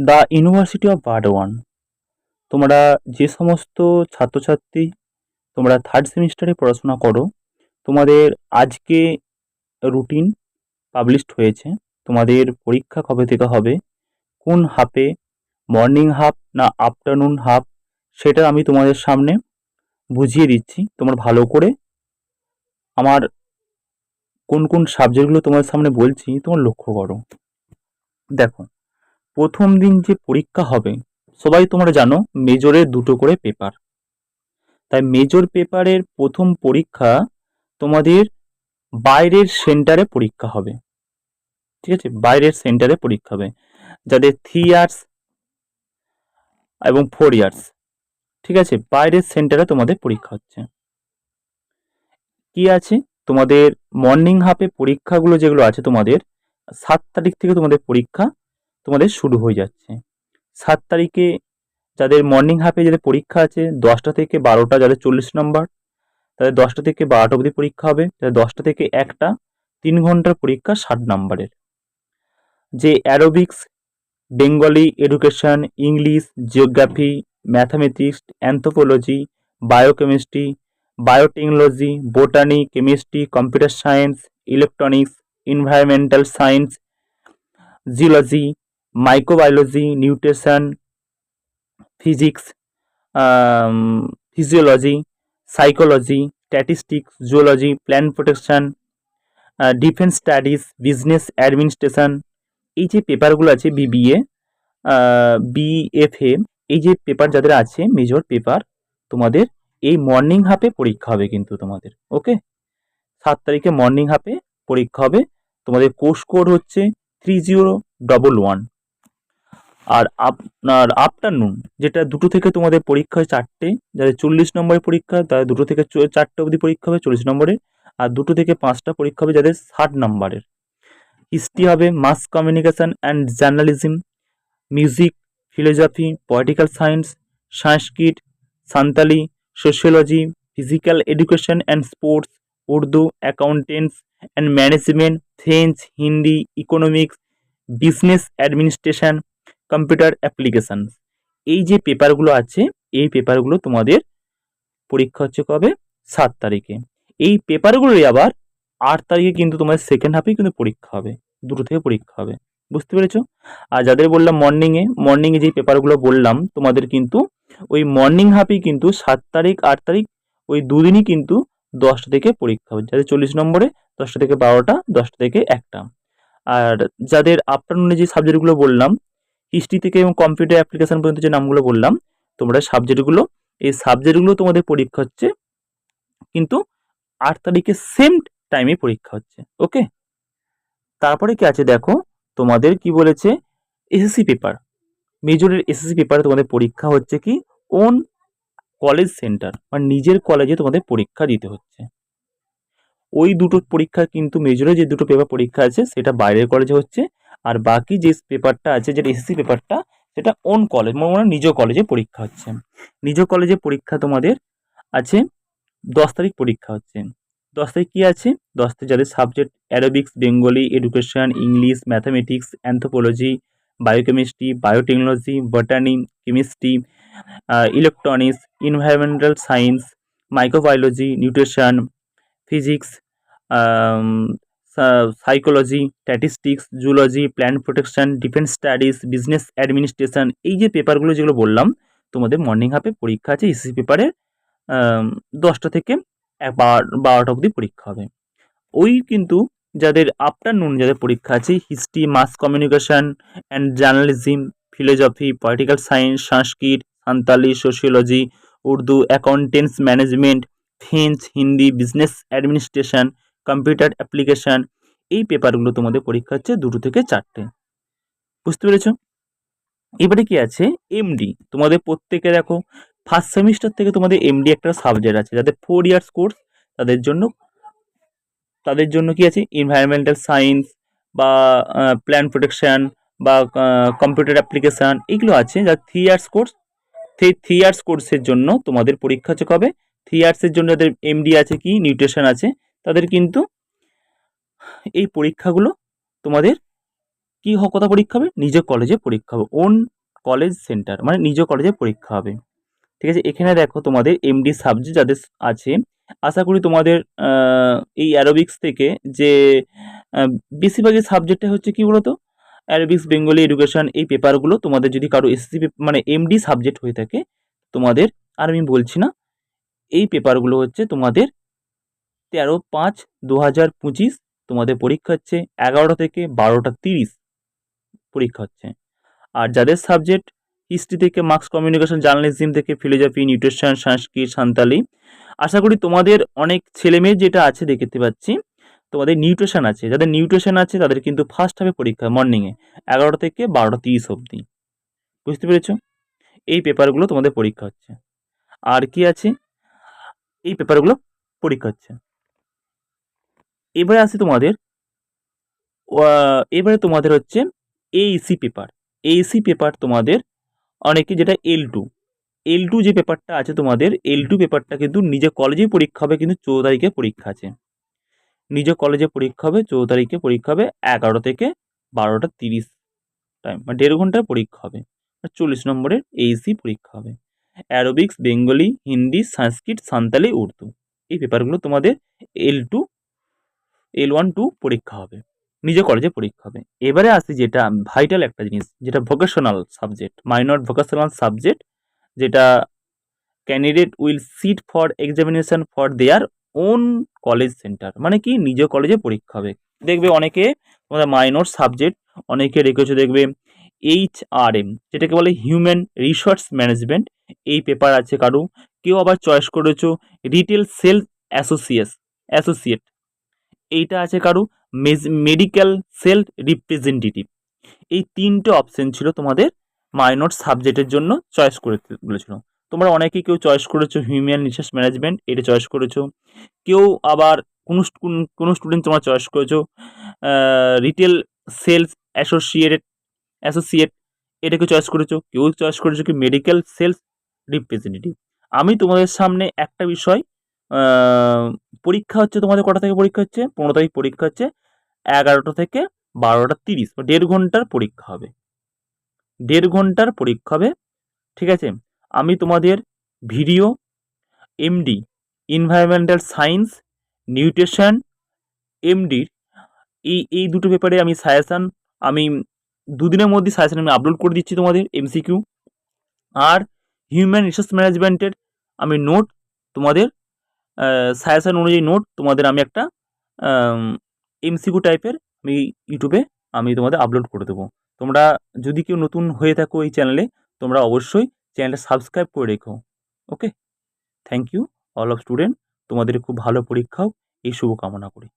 The university of Burdwan তোমরা যে সমস্ত ছাত্রছাত্রী তোমরা থার্ড সেমিস্টারে পড়াশোনা করো, তোমাদের আজকে রুটিন পাবলিশড হয়েছে। তোমাদের পরীক্ষা কবে থেকে হবে? কোন হাফে মর্নিং হাফ না আফটারনুন হাফ সেটা আমি তোমাদের সামনে বুঝিয়ে দিচ্ছি। তোমরা ভালো করে আমার কোন কোন সাবজেক্টগুলো তোমাদের সামনে বলছি তোমার লক্ষ্য করো। দেখো প্রথম দিন যে পরীক্ষা হবে, সবাই তোমরা জানো মেজরের দুটো করে পেপার। তাই মেজর পেপারের প্রথম পরীক্ষা তোমাদের বাইরের সেন্টারে পরীক্ষা হবে। ঠিক আছে? বাইরের সেন্টারে পরীক্ষা হবে। যাদের থ্রি ইয়ার্স এবং ফোর ইয়ার্স ঠিক আছে? বাইরের সেন্টারে তোমাদের পরীক্ষা হচ্ছে। কি আছে? তোমাদের মর্নিং হাফে পরীক্ষাগুলো যেগুলো আছে তোমাদের, সাত তারিখ থেকে তোমাদের পরীক্ষা তোমাদের শুরু হয়ে যাচ্ছে। সাত তারিখে যাদের মর্নিং হাফে যাদের পরীক্ষা আছে, দশটা থেকে বারোটা, যাদের চল্লিশ নম্বর তাদের দশটা থেকে বারোটা অবধি পরীক্ষা হবে, যাদের দশটা থেকে একটা, তিন ঘণ্টার পরীক্ষা ষাট নম্বরের যে Arabic Bengali education English geography mathematics anthropology biochemistry biotechnology botany chemistry computer science electronics environmental science geology microbiology nutrition, physics physiology, psychology, statistics, zoology, plant protection defence studies, business administration, এই যে পেপারগুলো আছে বিবিএ বিএফএ এই যে paper যাদের আছে major paper, তোমাদের এই মর্নিং হাফে পরীক্ষা হবে কিন্তু তোমাদের ওকে সাত তারিখে মর্নিং হাফে পরীক্ষা হবে, তোমাদের কোর্স কোড হচ্ছে থ্রি জিরো ডবল ওয়ান আর আপনার আফটারনুন যেটা দুটো থেকে তোমাদের পরীক্ষা হয় চারটে, যাদের চল্লিশ নম্বরের পরীক্ষা, তাদের দুটো থেকে চারটে অবধি পরীক্ষা হবে চল্লিশ নম্বরের আর দুটো থেকে পাঁচটা পরীক্ষা হবে যাদের ষাট নম্বরের। হিস্ট্রি হবে mass communication and journalism, music philosophy political science, Sanskrit, Santali, sociology, physical education and sports, Urdu, accountants and management, French, Hindi, economics, business administration computer application এই যে পেপারগুলো আছে, এই পেপারগুলো তোমাদের পরীক্ষা হচ্ছে কবে? সাত তারিখে। এই পেপারগুলোই আবার আট তারিখে কিন্তু তোমাদের সেকেন্ড হাফেই কিন্তু পরীক্ষা হবে। দুটো থেকে পরীক্ষা হবে। বুঝতে পেরেছ? আর যাদের বললাম মর্নিংয়ে মর্নিংয়ে যেই পেপারগুলো বললাম, তোমাদের কিন্তু ওই মর্নিং হাফেই কিন্তু সাত তারিখ, আট তারিখ, ওই দুদিনই কিন্তু দশটা থেকে পরীক্ষা হবে। যাদের চল্লিশ নম্বরে, দশটা থেকে বারোটা, দশটা থেকে একটা। আর যাদের আফটারনুনে যে সাবজেক্টগুলো বললাম হিস্ট্রি থেকে এবং কম্পিউটার অ্যাপ্লিকেশন পর্যন্ত যে নামগুলো বললাম, তোমরা সাবজেক্টগুলো এই সাবজেক্টগুলো তোমাদের পরীক্ষা হচ্ছে কিন্তু আট তারিখে সেম টাইমে পরীক্ষা হচ্ছে ওকে তারপরে কি আছে দেখো, তোমাদের কি বলেছে এসএসসি পেপার মেজরের এসএসসি পেপারে তোমাদের পরীক্ষা হচ্ছে কি ওন কলেজ সেন্টার মানে নিজের কলেজে তোমাদের পরীক্ষা দিতে হচ্ছে। ওই দুটো পরীক্ষা কিন্তু মেজরে যে দুটো পেপার পরীক্ষা আছে, সেটা বাইরের কলেজে হচ্ছে আর বাকি যে পেপারটা আছে, যেটা এসএসসি পেপারটা সেটা ওন কলেজ মানে মানে নিজ কলেজে পরীক্ষা হচ্ছে। নিজ কলেজে পরীক্ষা তোমাদের আছে, দশ তারিখ পরীক্ষা হচ্ছে। দশ তারিখ কী আছে? দশ তারিখ যাদের subject Arabic Bengali education English mathematics anthropology biochemistry biotechnology botany chemistry electronics environmental science microbiology nutrition physics psychology statistics zoology plant protection defence studies business administration এই যে পেপারগুলো যেগুলো বললাম, তোমাদের মর্নিং হাফে পরীক্ষা আছে এসএসসি পেপারে দশটা থেকে বারোটা অবধি পরীক্ষা হবে। ওই কিন্তু যাদের আফটারনুন যাদের পরীক্ষা আছে history mass communication and journalism philosophy political science Sanskrit Santali sociology Urdu accountancy management French Hindi business administration computer application এই পেপারগুলো তোমাদের পরীক্ষা হচ্ছে দুটো থেকে চারটে। বুঝতে পেরেছ? এবারে কি আছে? এমডি তোমাদের প্রত্যেকে দেখো ফার্স্ট সেমিস্টার থেকে তোমাদের এমডি একটা সাবজেক্ট আছে, যাদের ফোর ইয়ার্স কোর্স তাদের জন্য তাদের জন্য কি আছে? এনভায়রনমেন্টাল সায়েন্স বা প্ল্যান প্রোটেকশন বা কম্পিউটার অ্যাপ্লিকেশান এগুলো আছে, যা থ্রি ইয়ার্স কোর্স সেই থ্রি ইয়ার্স কোর্সের জন্য তোমাদের পরীক্ষা হচ্ছে কবে? থ্রি ইয়ার্সের জন্য যাদের এমডি আছে কি? নিউট্রিশন আছে। তাদের কিন্তু এই পরীক্ষাগুলো তোমাদের কী কথা পরীক্ষা হবে? নিজ কলেজে পরীক্ষা হবে। ওন কলেজ সেন্টার মানে নিজ কলেজে পরীক্ষা হবে। ঠিক আছে? এখানে দেখো তোমাদের এমডি সাবজেক্ট যাদের আছে, আশা করি তোমাদের এই অ্যারোবিক্স থেকে যে বেশিরভাগই সাবজেক্টটা হচ্ছে কি বলতো? অ্যারোবিক্স বেঙ্গলি এডুকেশন এই পেপারগুলো তোমাদের যদি কারও এসসি মানে এমডি সাবজেক্ট হয়ে থাকে, তোমাদের আর আমি বলছি না, এই পেপারগুলো হচ্ছে তোমাদের তেরো পাঁচ দু হাজার পঁচিশ তোমাদের পরীক্ষা হচ্ছে এগারোটা থেকে বারোটা তিরিশ পরীক্ষা হচ্ছে। আর যাদের সাবজেক্ট হিস্ট্রি থেকে মার্কস কমিউনিকেশন জার্নালিজম থেকে ফিলোজফি নিউট্রিশন সংস্কৃত সান্তালি আশা করি তোমাদের অনেক ছেলেমেয়ে যেটা আছে দেখতে পাচ্ছি, তোমাদের নিউট্রিশন আছে। যাদের নিউট্রিশন আছে তাদের কিন্তু ফার্স্ট হবে পরীক্ষা মর্নিংয়ে এগারোটা থেকে বারোটা তিরিশ অবধি। বুঝতে পেরেছ? এই পেপারগুলো তোমাদের পরীক্ষা হচ্ছে। আর কি আছে? এই পেপারগুলো পরীক্ষা হচ্ছে। এবারে আসি তোমাদের এবারে তোমাদের হচ্ছে এইসি পেপার এইসি পেপার তোমাদের অনেকে যেটা এল টু এল টু যে পেপারটা আছে তোমাদের এল টু পেপারটা কিন্তু নিজে কলেজেই পরীক্ষা হবে কিন্তু চৌদ্দ তারিখে পরীক্ষা আছে। নিজ কলেজে পরীক্ষা হবে, চৌদ্দ তারিখে পরীক্ষা হবে এগারো থেকে বারোটা তিরিশ টাইম মানে দেড় ঘণ্টার পরীক্ষা হবে। চল্লিশ নম্বরের এইসি পরীক্ষা হবে। অ্যারোবিক্স বেঙ্গলি হিন্দি সংস্কৃত সান্তালি উর্দু এই পেপারগুলো তোমাদের L two L one two পরীক্ষা হবে। নিজ কলেজে পরীক্ষা হবে। এবারে আসি যেটা ভাইটাল একটা জিনিস, যেটা vocational subject minor vocational subject যেটা candidate will sit for examination for their own college centre মানে কি? নিজ কলেজে পরীক্ষা হবে। দেখবে অনেকে তোমাদের মাইনর সাবজেক্ট অনেকে রেখেছে দেখবে এইচ আর এম যেটাকে বলে হিউম্যান রিসোর্স ম্যানেজমেন্ট এই পেপার আছে কারও। কেউ আবার চয়েস করেছ রিটেল সেলস অ্যাসোসিয়েস অ্যাসোসিয়েট এইটা আছে কারও? মেডিকেল সেল রিপ্রেজেন্টেটিভ এই তিনটে অপশন ছিল তোমাদের মাইনর সাবজেক্টের জন্য চয়েস করে বলেছিল। তোমরা অনেকেই কেউ চয়েস করেছ হিউম্যান রিসোর্স ম্যানেজমেন্ট এটা চয়েস করেছ। কেউ আবার কোনো কোন- স্টুডেন্ট তোমরা চয়েস করেছ রিটেল সেলস অ্যাসোসিয়েটেড অ্যাসোসিয়েট এটাকে চয়েস করেছ। কেউ চয়েস করেছ কি মেডিকেল সেলস রিপ্রেজেন্টেটিভ আমি তোমাদের সামনে একটা বিষয় পরীক্ষা হচ্ছে তোমাদের কটা থেকে পরীক্ষা হচ্ছে? পনেরো তারিখ পরীক্ষা হচ্ছে, এগারোটা থেকে বারোটা তিরিশ দেড় ঘণ্টার পরীক্ষা হবে। দেড় ঘণ্টার পরীক্ষা হবে, ঠিক আছে? আমি তোমাদের video MD environmental science nutrition এমডির এই এই দুটো পেপারে আমি সাজেশান আমি দুদিনের মধ্যে সাজেশান আমি আপলোড করে দিচ্ছি তোমাদের এমসিকিউ আর হিউম্যান রিসোর্স ম্যানেজমেন্টের আমি নোট তোমাদের সাজেশান অনুযায়ী নোট তোমাদের আমি একটা এমসিকিউ টাইপের আমি ইউটিউবে আমি তোমাদের আপলোড করে দেবো। তোমরা যদি কেউ নতুন হয়ে থাকো এই চ্যানেলে তোমরা অবশ্যই চ্যানেলটা সাবস্ক্রাইব করে রেখো। Okay thank you all of student তোমাদের খুব ভালো পরীক্ষা হোক এই শুভকামনা করি।